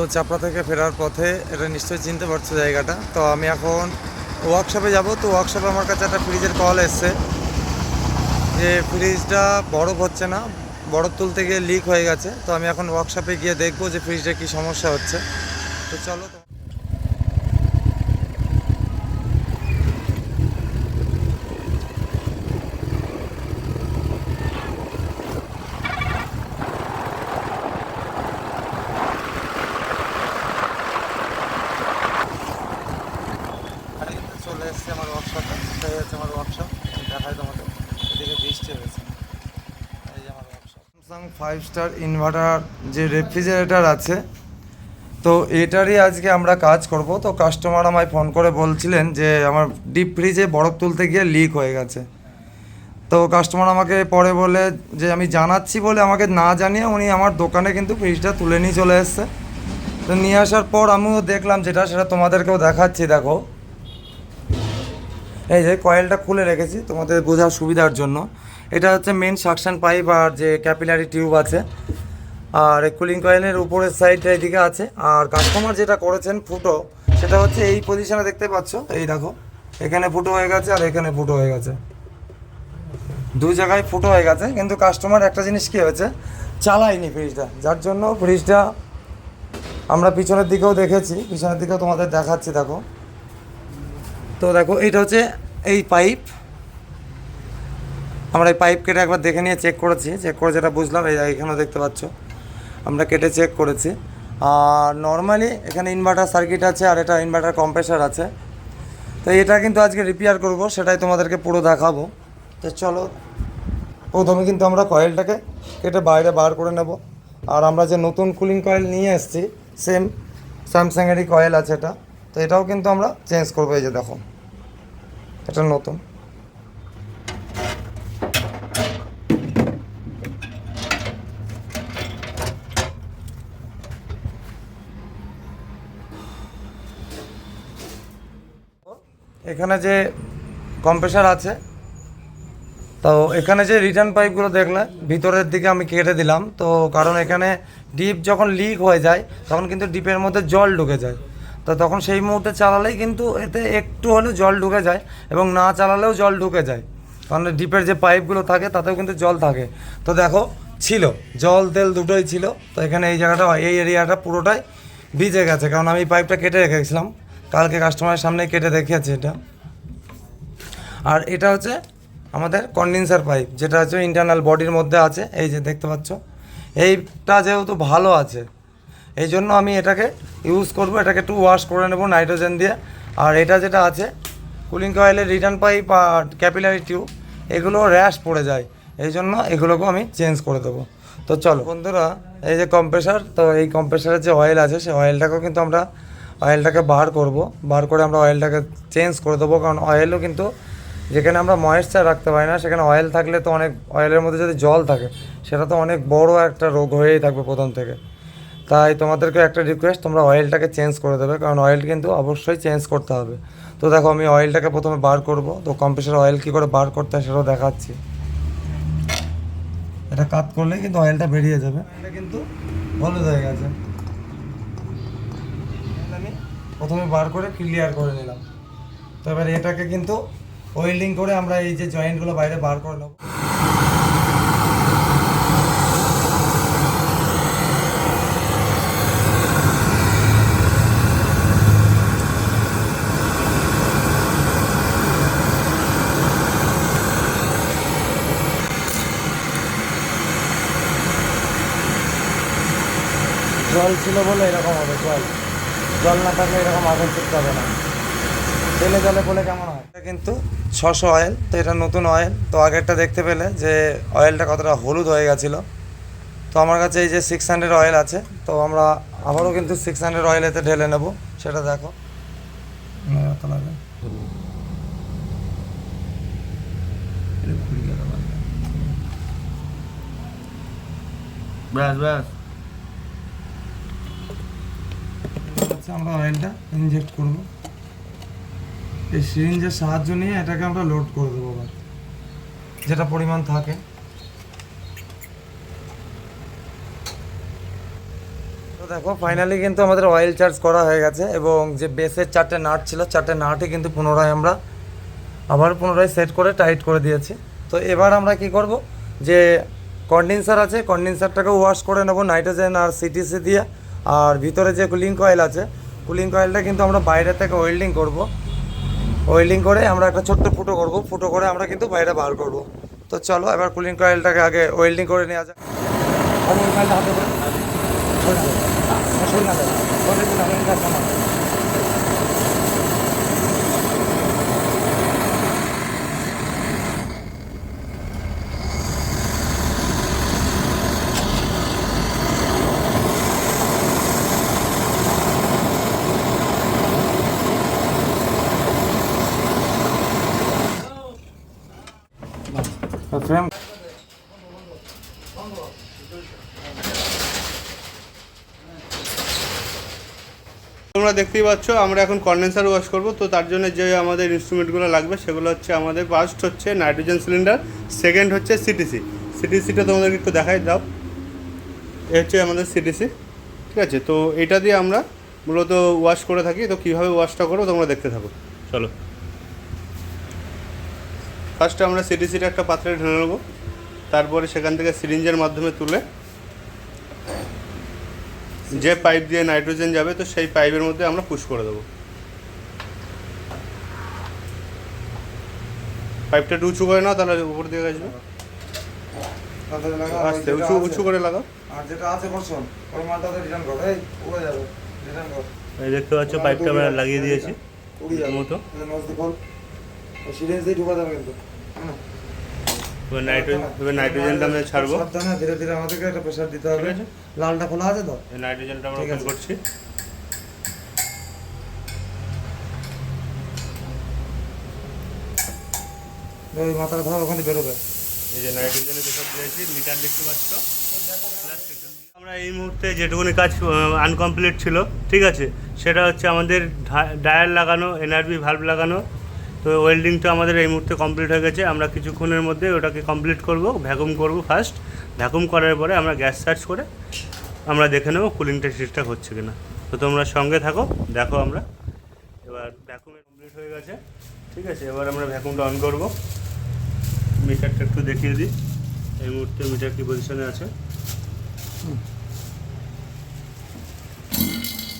তো চাপড়া থেকে ফেরার পথে এটা নিশ্চয়ই চিনতে পারছ জায়গাটা। তো আমি এখন ওয়ার্কশপে যাব। তো ওয়ার্কশপে আমার কাছে একটা ফ্রিজের কল এসছে। যে ফ্রিজটা বরফ হচ্ছে না, বরফ তুলতে গিয়ে লিক হয়ে গেছে। তো আমি এখন ওয়ার্কশপে গিয়ে দেখব যে ফ্রিজটা কী সমস্যা হচ্ছে। তো চলো তো আর কিন্তু চলে এসছে আমার এটাই হচ্ছে আমার ওয়ার্কশপ দেখাই তোমাকে এদিকে বৃষ্টি হয়েছে। ফাইভ স্টার ইনভার্টার যে রেফ্রিজারেটর আছে, তো এটারই আজকে আমরা কাজ করব। তো কাস্টমার আমায় ফোন করে বলছিলেন যে, আমার ডিপ ফ্রিজে বরফ তুলতে গিয়ে লিক হয়ে গেছে। তো কাস্টমার আমাকে পরে বলে যে, আমি জানাচ্ছি বলে আমাকে না জানিয়ে উনি আমার দোকানে কিন্তু ফ্রিজটা তুলে নিয়ে চলে এসছে। তো নিয়ে আসার পর আমিও দেখলাম যেটা, সেটা তোমাদেরকেও দেখাচ্ছি, দেখো। এই যে কয়েলটা খুলে রেখেছি তোমাদের বোঝার সুবিধার জন্য। এটা হচ্ছে মেন সাকশন পাইপ আর যে ক্যাপিলারি টিউব আছে। আর এই কুলিং কয়েলের উপরের সাইডটা এদিকে আছে। আর কাস্টমার যেটা করেছেন ফুটো, সেটা হচ্ছে এই পজিশনে দেখতে পাচ্ছ? এই দেখো, এখানে ফুটো হয়ে গেছে আর এখানে ফুটো হয়ে গেছে। দুই জায়গায় ফুটো হয়ে গেছে, কিন্তু কাস্টমার একটা জিনিস কী হয়েছে? চালায়নি ফ্রিজটা যার জন্য ফ্রিজটা আমরা পিছনের দিকেও দেখেছি, পিছনের দিকেও তোমাদের দেখাচ্ছি, দেখো। তো দেখো এইটা হচ্ছে এই পাইপ। আমরা এই পাইপ কেটে একবার দেখে নিয়ে চেক করেছি। চেক করে যেটা বুঝলাম, এই এখানেও দেখতে পাচ্ছ। আমরা কেটে চেক করেছি। আর নর্মালি এখানে ইনভার্টার সার্কিট আছে আর এটা ইনভার্টার কম্প্রেসার আছে। তো এটা কিন্তু আজকে রিপেয়ার করব, সেটাই তোমাদেরকে পুরো দেখাবো। তো চলো, প্রথমে কিন্তু আমরা কয়েলটাকে কেটে বাইরে বার করে নেব। আর আমরা যে নতুন কুলিং কয়েল নিয়ে এসেছি সেম স্যামসাংয়েরই কয়েল আছে এটা। তো এটাও কিন্তু আমরা চেঞ্জ করব, এই যে দেখো। এটা নতুন। এখানে যে কম্প্রেসার আছে, তো এখানে যে রিটার্ন পাইপগুলো দেখলে, ভিতরের দিকে আমি কেটে দিলাম। তো কারণ এখানে ডিপ যখন লিক হয়ে যায়, তখন কিন্তু ডিপের মধ্যে জল ঢুকে যায়। তো তখন সেই মুহূর্তে চালালেই কিন্তু এতে একটু হলেও জল ঢুকে যায় এবং না চালালেও জল ঢুকে যায়। কারণ ডিপের যে পাইপগুলো থাকে, তাতেও কিন্তু জল থাকে। তো দেখো, ছিল। জল, তেল দুটোই ছিল। তো এখানে এই জায়গাটা, এই এরিয়াটা পুরোটাই ভিজে গেছে। কারণ আমি পাইপটা কেটে রেখেছিলাম। কালকে কাস্টমারের সামনে কেটে দেখিয়েছি এটা। আর এটা হচ্ছে আমাদের কন্ডেন্সার পাইপ যেটা হচ্ছে ইন্টারনাল বডির মধ্যে আছে। এই যে দেখতে পাচ্ছ। এইটা যেহেতু ভালো আছে এই জন্য আমি এটাকে ইউজ করব, এটাকে একটু ওয়াশ করে নেব নাইট্রোজেন দিয়ে। আর এটা যেটা আছে কুলিং কয়েলের রিটার্ন পাইপ আর ক্যাপিলারি টিউব এগুলো র্যাশ পড়ে যায়। এই জন্য এগুলোকেও আমি চেঞ্জ করে দেবো। তো চলো বন্ধুরা, এই যে কম্প্রেসার তো এই কম্প্রেসারের যে অয়েল আছে, সেই অয়েলটাকেও কিন্তু আমরা অয়েলটাকে বার করব। বার করে আমরা অয়েলটাকে চেঞ্জ করে দেবো, কারণ অয়েলও কিন্তু যেখানে আমরা ময়েশ্চার রাখতে পারি না, সেখানে অয়েল থাকলে তো অনেক অয়েলের মধ্যে যদি জল থাকে, সেটা তো অনেক বড় একটা রোগ হয়েই থাকবে প্রথম থেকে। তাই তোমাদেরকে একটা রিকোয়েস্ট তোমরা অয়েলটাকে চেঞ্জ করে দেবে, কারণ অয়েল কিন্তু অবশ্যই চেঞ্জ করতে হবে। তো দেখো, আমি অয়েলটাকে প্রথমে বার করব। তো কম্প্রেসার অয়েল কী করে বার করতে হয় সেটাও দেখাচ্ছি। এটা কাট করলে কিন্তু অয়েলটা বেরিয়ে যাবে। এটা কিন্তু হলুদ হয়ে গেছে। আমি প্রথমে বার করে ক্লিয়ার করে নিলাম। তো এবার এটাকে কিন্তু ওয়েল্ডিং করে আমরা এই যে জয়েন্টগুলো বাইরে বার করে নেব। জল ছিল বলে এরকম হবে জল। জল না থাকলে এরকম আগুন চিপতে হবে না। তেলে জলে বলে কেমন হয়? এটা কিন্তু ছশো অয়েল তো এটা নতুন অয়েল তো আগেরটা দেখতে পেলে যে অয়েলটা কতটা হলুদ হয়ে গেছিল। তো আমার কাছে এই যে সিক্স হান্ড্রেড অয়েল আছে তো আমরা আবারও কিন্তু সিক্স হান্ড্রেড অয়েল এতে ঢেলে নেব। সেটা দেখো। ব্যাস ব্যাস। হচ্ছে আমরা অয়েলটা ইনজেক্ট করব। এই সিরিঞ্জের সাহায্য নিয়ে এটাকে আমরা লোড করে দেবো আবার। যেটা পরিমাণ থাকে। তো দেখো ফাইনালি কিন্তু আমাদের অয়েল চার্জ করা হয়ে গেছে এবং যে বেসের চারটে নাট ছিল, চারটে নাটই কিন্তু পুনরায় আমরা আবার পুনরায় সেট করে টাইট করে দিয়েছি। তো এবার আমরা কি করব, যে কন্ডেন্সার আছে কন্ডেন্সারটাকে ওয়াশ করে নেব নাইট্রোজেন আর সিটিসি দিয়ে। আর ভিতরে যে কুলিং কয়েল আছে কুলিং কয়েলটা কিন্তু আমরা বাইরে থেকে ওয়েল্ডিং করব ওয়েল্ডিং করে আমরা একটা ছোট্ট ফুটো করব ফুটো করে আমরা কিন্তু বাইরে বার করব তো চলো এবার কুলিং কয়েলটাকে আগে ওয়েল্ডিং করে নেওয়া যাক হাতে করে সরে যাবে। সরে যাবে। সরে যাবে। এটা সমান। ফ্রেম তোমরা দেখতেই পাচ্ছ আমরা এখন কন্ডেন্সার ওয়াশ করব। তো তার জন্য যে আমাদের ইনস্ট্রুমেন্টগুলো লাগবে সেগুলো হচ্ছে আমাদের ফার্স্ট হচ্ছে নাইট্রোজেন সিলিন্ডার সেকেন্ড হচ্ছে সিটিসি সিটিসিটা তোমাদেরকে একটু দেখাই দাও। এ হচ্ছে আমাদের সিটিসি ঠিক আছে? তো এটা দিয়ে আমরা মূলত ওয়াশ করে থাকি। তো কীভাবে ওয়াশটা করব তোমরা দেখতে থাকো। চলো। ফার্স্টে আমরা সিটিসিটা একটা পাত্রে ঢেলে নেব। তারপরে সেখান থেকে সিরিঞ্জের মাধ্যমে তুলে যে পাইপ দিয়ে নাইট্রোজেন যাবে তো সেই পাইপের মধ্যে আমরা পুশ করে দেবো পাইপটা একটু উঁচু করে নাও তাহলে উপর দিয়ে আসবে আস্তে উঁচু উঁচু করে লাগাও আর যেটা আছে মালটাতে রিটার্ন করো এই উড়ে যাবে রিটার্ন কর এই দেখতে পাচ্ছ পাইপটা আমরা লাগিয়ে দিয়েছি মতো। সিরিঞ্জ দিয়ে ঢুকা যাবে কিন্তু। এবার নাইট্রোজেন এবার নাইট্রোজেনটা আমরা ছাড়বো। সাবধানে ধীরে ধীরে আমাদেরকে একটা প্রেশার দিতে হবে। লালটা খোলা আছে তো? এই নাইট্রোজেনটা আমরা ওপেন করছি। ওই ধর ওখানে বেরোবে। এই যে নাইট্রোজেনের যেসব দিয়েছি মিটার দেখতে পাচ্ছ? আমরা এই মুহূর্তে যেটুকুনি কাজ আনকমপ্লিট ছিল ঠিক আছে? সেটা হচ্ছে আমাদের ডায়ার লাগানো এনআরবি ভাল্ব লাগানো তো ওয়েল্ডিংটা আমাদের এই মুহূর্তে কমপ্লিট হয়ে গেছে। আমরা কিছুক্ষণের মধ্যে ওটাকে কমপ্লিট করব ভ্যাকুম করব ফার্স্ট ভ্যাকুম করার পরে আমরা গ্যাস সার্চ করে আমরা দেখে নেব কুলিংটা ঠিকঠাক হচ্ছে কিনা। তো তোমরা সঙ্গে থাকো, দেখো আমরা। এবার ভ্যাকুমে কমপ্লিট হয়ে গেছে। ঠিক আছে, এবার আমরা ভ্যাকুমটা অন করব। মিটারটা একটু দেখিয়ে দিই। এই মুহূর্তে মিটার কি পজিশনে আছে?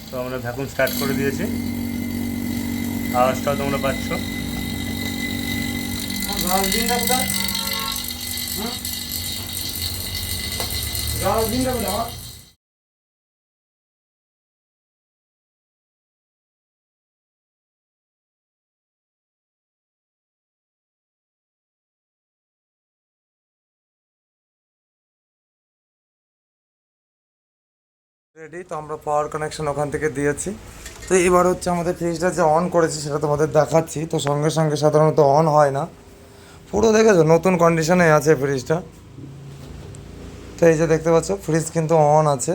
তো আমরা ভ্যাকুম স্টার্ট করে দিয়েছি। আওয়াজটাও তোমরা পাচ্ছ। কোথায়? হ্যাঁ? রেডি তো আমরা পাওয়ার কানেকশন ওখান থেকে দিয়েছি। তো এবার হচ্ছে আমাদের ফ্রিজটা যে অন করেছি, সেটা তোমাদের দেখাচ্ছি। তো সঙ্গে সঙ্গে সাধারণত অন হয় না। পুরো দেখেছ? নতুন কন্ডিশনে আছে ফ্রিজটা তো এই যে দেখতে পাচ্ছ ফ্রিজ কিন্তু অন আছে।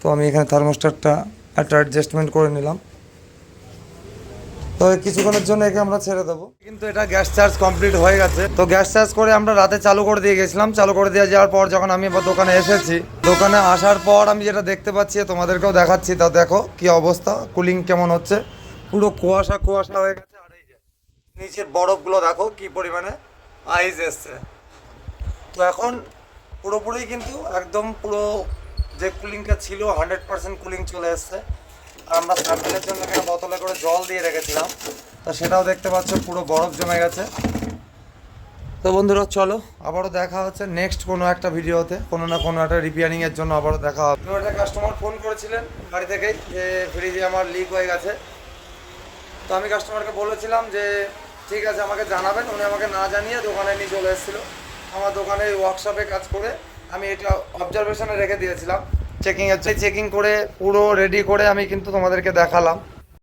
তো আমি এখানে থার্মোস্টারটা একটা অ্যাডজাস্টমেন্ট করে নিলাম। তো কিছুক্ষণের জন্য একে আমরা ছেড়ে দেবো। কিন্তু এটা গ্যাস চার্জ কমপ্লিট হয়ে গেছে। তো গ্যাস চার্জ করে আমরা রাতে চালু করে দিয়ে গেছিলাম। চালু করে দিয়ে যাওয়ার পর যখন আমি আবার দোকানে এসেছি, দোকানে আসার পর আমি যেটা দেখতে পাচ্ছি তোমাদেরকেও দেখাচ্ছি, তা দেখো কি অবস্থা কুলিং কেমন হচ্ছে। পুরো কুয়াশা কুয়াশা হয়ে গেছে। আর এই যে নিচের বরফগুলো দেখো কি পরিমাণে। আইস এসছে তো এখন পুরোপুরি কিন্তু একদম পুরো যে কুলিংটা ছিল হান্ড্রেড পার্সেন্ট কুলিং চলে এসছে। আর আমরা স্যাম্পেলের জন্য এখানে বোতলে করে জল দিয়ে রেখেছিলাম। তো সেটাও দেখতে পাচ্ছ, পুরো বরফ জমে গেছে। তো বন্ধুরা, চলো, আবারও দেখা হচ্ছে নেক্সট কোনো একটা ভিডিওতে। কোনো না কোনো একটা রিপেয়ারিংয়ের জন্য আবারও দেখা হবে। একটা কাস্টমার ফোন করেছিলেন বাড়ি থেকেই, যে ফ্রিজে আমার লিক হয়ে গেছে। তো আমি কাস্টমারকে বলেছিলাম যে ঠিক আছে, আমাকে জানাবেন। উনি আমাকে না জানিয়ে দোকানে নিয়ে চলে এসেছিল। আমার দোকানে ওয়ার্কশপে কাজ করে আমি এটা অবজারভেশনে রেখে দিয়েছিলাম। চেকিংয়ের চেকিং করে, পুরো রেডি করে আমি কিন্তু তোমাদেরকে দেখালাম।